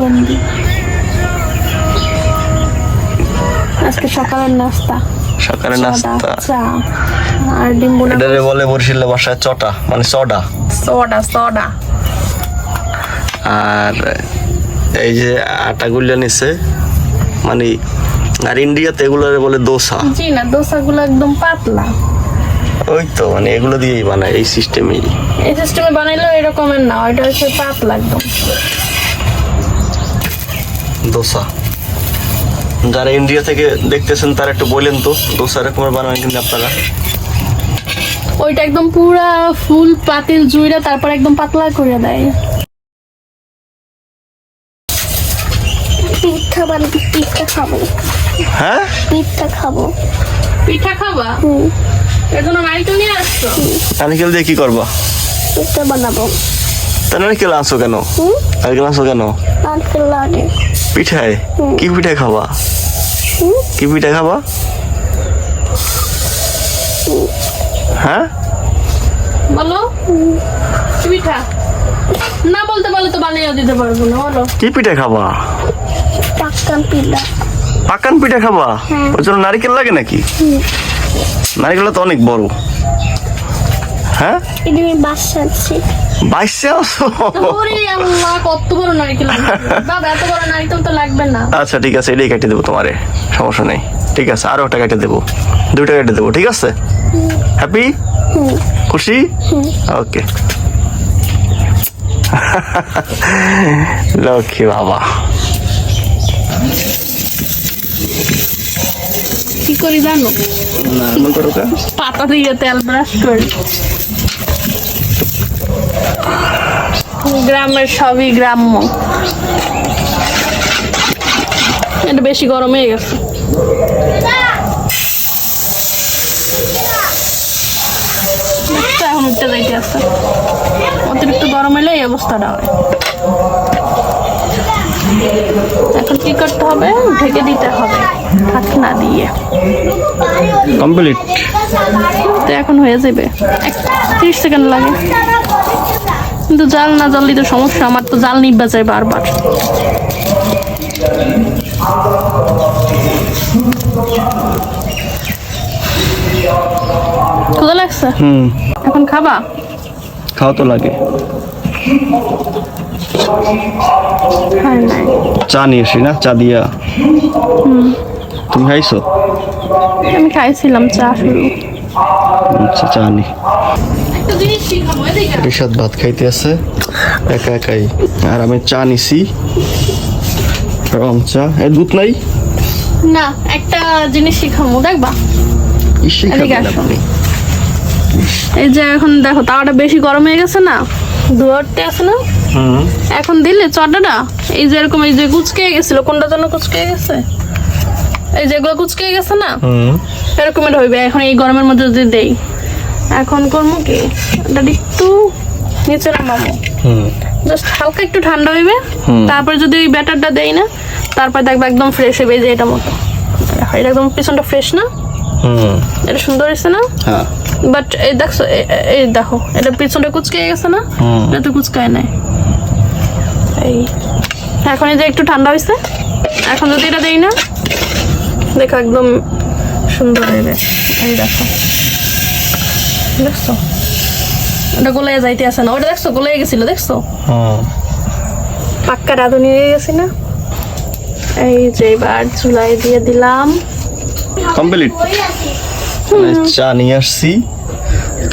বন্দি আজকে সকালের নাস্তা। সকালে নাস্তা। চা আর ডিম বোনা এটারে বলে বরিশালের ভাষায় চটা মানে চডা সোডা সোডা আর এই যে আটাগুলো নিছে মানে আর ইন্ডিয়াতে এগুলোরে বলে দোসা। জি না দোসাগুলো একদম পাতলা। ওই তো মানে এগুলো দিয়েই বানায় এই সিস্টেমেই এই সিস্টেমে বানাইলেও এরকমের না ওইটা হচ্ছে পাতলা একদম। দোসা। যারা ইন্ডিয়া থেকে দেখতেছেন তারা একটু বলেন তো দোসা রকমের বানান কিন্তু আপনারা? ওইটা একদম পুরা ফুল পাতিল জুইরা তারপর একদম পাতলা করে দেয়। পিঠা বানাবো পিঠা খাব। হ্যাঁ? পিঠা খাব। পিঠা খাবা? হুম। এর জন্য নারিকেল নিয়ে আসছো? নারিকেল দিয়ে কি করবা? পিঠা বানাবো। তা নারিকেল আনছো কেন? হুম? নারিকেল আনছো কেন? নারকেল লাগে পিঠায়? কি পিঠা খাবা? কি পিঠা খাবা? হ্যাঁ? বলো। কি পিঠা? না বলতে বলে তো বানিয়ে দিতে পারব না বলো। কি পিঠা খাবা? পাক্কান পিঠা। পাকান পিঠা খাবা? হ্যাঁ। ওর জন্য নারিকেল লাগে নাকি? নারিকেলটা তো অনেক বড়। হ্যাঁ? বাসা আছি বাইশে আসো আল্লাহ কত বড় নারকেল বাবা এত বড় নারকেল তো লাগবে না। আচ্ছা ঠিক আছে এটাই কেটে দেবো তোমারে। সমস্যা নেই। ঠিক আছে আরও একটা কেটে দেবো। দুইটা কেটে দেবো ঠিক আছে? হ্যাপি খুশি? ওকে লক্ষ্মী বাবা। কি করি জানো? পাতা দিয়ে তেল ব্রাশ করি। গ্রামের সবই গ্রাম্য। এটা বেশি গরম হয়ে গেছে। এখন উঠতে যাইতে আছে। অতিরিক্ত গরম হলে এই অবস্থাটা হয়। এখন কি করতে হবে? ঢেকে দিতে হবে। ঢাকনা দিয়ে। কমপ্লিট। তো এখন হয়ে যাবে। এক ত্রিশ সেকেন্ড লাগে। কিন্তু জাল না জ্বললে তো সমস্যা আমার তো জাল নিবা যায় বারবার। ক্ষুদা লাগছে? হুম। এখন খাবা? খাওয়া তো লাগে। চা নিয়ে এসি না? চা দিয়া। তুমি খাইছো? আমি খাইছিলাম চা শুরু। আচ্ছা চা নি। রিসাদ ভাত খাইতে আছে একা একাই। আর আমি চা নিছি। রং চা। এ দুধ নাই? না একটা জিনিস শিখাবো দেখবা। এই যে এখন দেখো তাওয়াটা বেশি গরম হয়ে গেছে না ধোয়ারতে আছে না? হুম। এখন দিলে চটাটা এই যে এরকম এই যে কুচকে গেছিল কোনটা জন্য কুচকে গেছে? এই যেগুলো কুচকে গেছে না? হুম। এরকমের হইবে এখন এই গরমের মধ্যে যদি দেই। এখন করব কি? এটা একটু নিচে নামাবো হুম। জাস্ট হালকা একটু ঠান্ডা হইবে। তারপর যদি ওই ব্যাটারটা দেই না তারপর দেখবে একদম ফ্রেশ এই যে এটা মতো। দেখো, এটা একদম পিছনটা ফ্রেশ না? হুম। এটা সুন্দর হয়েছে না? হ্যাঁ। বাট এই দেখছ এই দেখো এটা পিছনটা কুচকে গেছে না? এটা তো কুচকায় নাই। এই এখন এই যে একটু ঠান্ডা হয়েছে এখন যদি এটা দেই না দেখো একদম সুন্দর হয়ে এই দেখো। দেখছ? ওটা গলে যাইতে আসে না। ওটা দেখছ? গলে গেছিল দেখছ? হুম পাক্কা রাঁধুনি হয়ে গেছে না? এই যে এবার চুলাই দিয়ে দিলাম। কমপ্লিট? চা নিয়ে আসছি।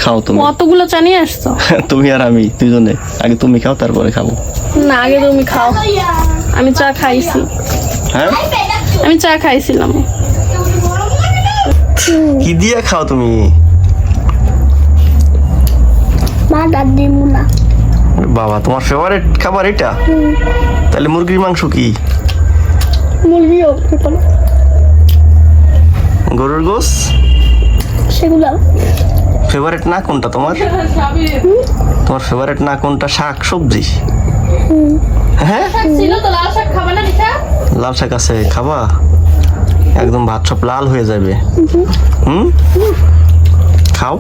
খাও তুমি। কতগুলো চা নিয়ে আসছো? তুমি আর আমি দুজনে আগে তুমি খাও তারপরে খাব। না আগে তুমি খাও। আমি চা খাইছি। হ্যাঁ? আমি চা খাইছিলাম। কি দিয়ে খাও তুমি? মা দাদি মুনা বাবা তোমার ফেভারিট খাবার এটা? তাহলে মুরগির মাংস কি? এগুলো গরুর গোস সেগুলো। ফেভারিট না কোনটা তোমার? তোমার ফেভারিট না কোনটা? শাক সবজি? হ্যাঁ? না লাল শাক আছে খাবা? একদম ভাত সব লাল হয়ে যাবে। হুম? খাও।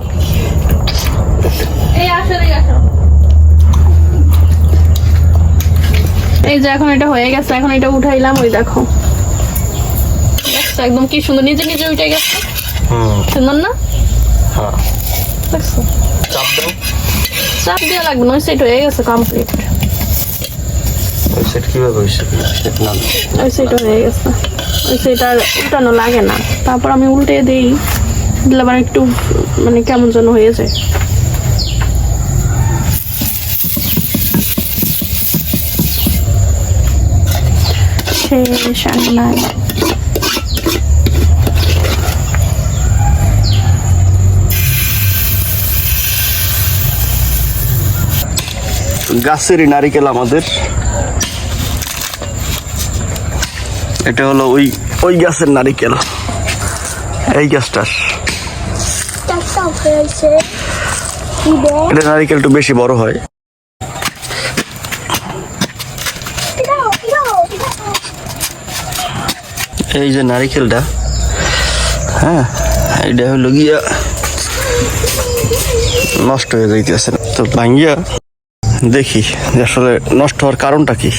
এই যে এখন এটা হয়ে গেছে এখন এটা উঠাইলাম ওই দেখো। একদম কি সুন্দর নিজে নিজে উঠে গেছে? সুন্দর না? হ্যাঁ। চাপ দাও। চাপ দেওয়া লাগবে না সেট হয়ে গেছে কমপ্লিট ওই সেট কীভাবে হয়েছে? সেট না ওই সেট হয়ে গেছে। ওই সেট আর উল্টানো লাগে না। তারপর আমি উল্টে দিই দিলে আবার একটু মানে কেমন যেন হয়ে যায়। শেষ আর নাই। গাছেরই নারিকেল আমাদের। এটা হলো ওই ওই গাছের নারিকেল। এই গাছটার। এটা নারিকেল একটু বেশি বড় হয় দাও দাও এই যে নারিকেলটা হ্যাঁ এইটা হলো গিয়া নষ্ট হয়ে যাইতেছে। তো ভাঙ্গিয়া দেখি যে আসলে নষ্ট হওয়ার কারণটা কি।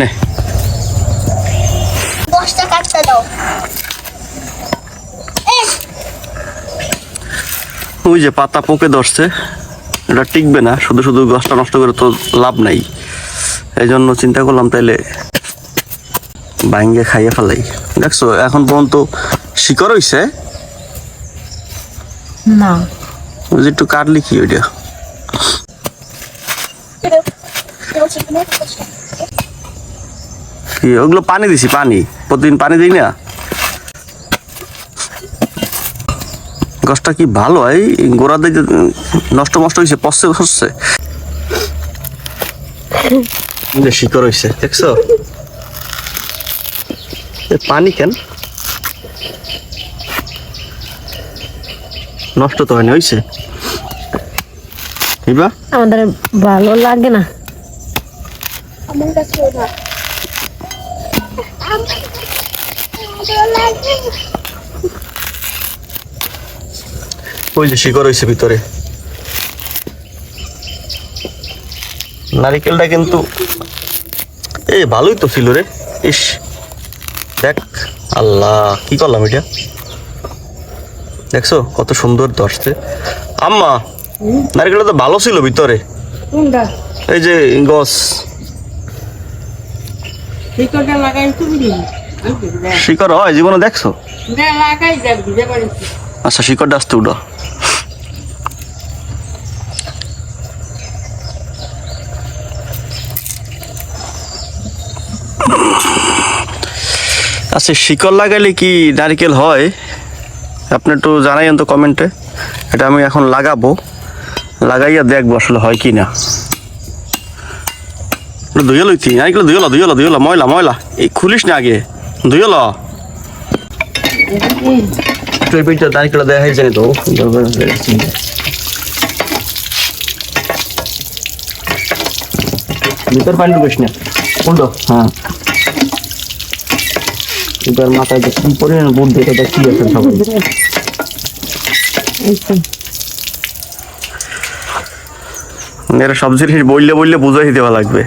নে। ওই যে পাতা পোকে ধরছে এটা টিকবে না শুধু শুধু গাছটা নষ্ট করে তো লাভ নাই। এই জন্য চিন্তা করলাম তাইলে ভাঙ্গে খাইয়ে ফেলাই। দেখছ এখন পর্যন্ত শিকড় হইছে। না। ওই যে একটু কাটলি কি ওইটা। কি ওগুলো পানি দিছি পানি। প্রতিদিন পানি দিই না। গাছটা কি ভালো হয় এই গোড়া দিকে নষ্ট মষ্ট হয়েছে পচছে হচ্ছে যে শিকড় হয়েছে দেখছ? পানি কেন? নষ্ট তো হয়নি হয়েছে আমাদের ভালো লাগে না। আমার কাছে ওই যে শিকড় হয়েছে ভিতরে। নারিকেলটা কিন্তু এ ভালোই তো ছিল রে। ইস। আল্লাহ কি করলাম এটা? দেখছ কত সুন্দর ধরছে। আম্মা নারিকেলটা তো ভালো ছিল ভিতরে। এই যে গছ। শিকড় হয় জীবনে দেখছ? আচ্ছা শিকড়টা আসতে উঠো। আচ্ছা শিকল লাগালে কি নারিকেল হয়? আপনি একটু জানাইন তো কমেন্টে। এটা আমি এখন লাগাবো। লাগাইয়া দেখব আসলে হয় কি না। ধুয়ে লইতি নারকেল ধুয়ে লো ধুয়ে লো ধুয়ে লো। ময়লা ময়লা। এই খুলিস না আগে। ধুয়ে লো। নারকেল দেখাই জানি তো? ভিতর পানি ঢুকিস না। হ্যাঁ। এবার মাথায় যে কি পরিমাণ বুদ্ধি, এটা কি আছে সবাই এরা সব জিনিস বললে বললে বুঝাই দেওয়া লাগবে।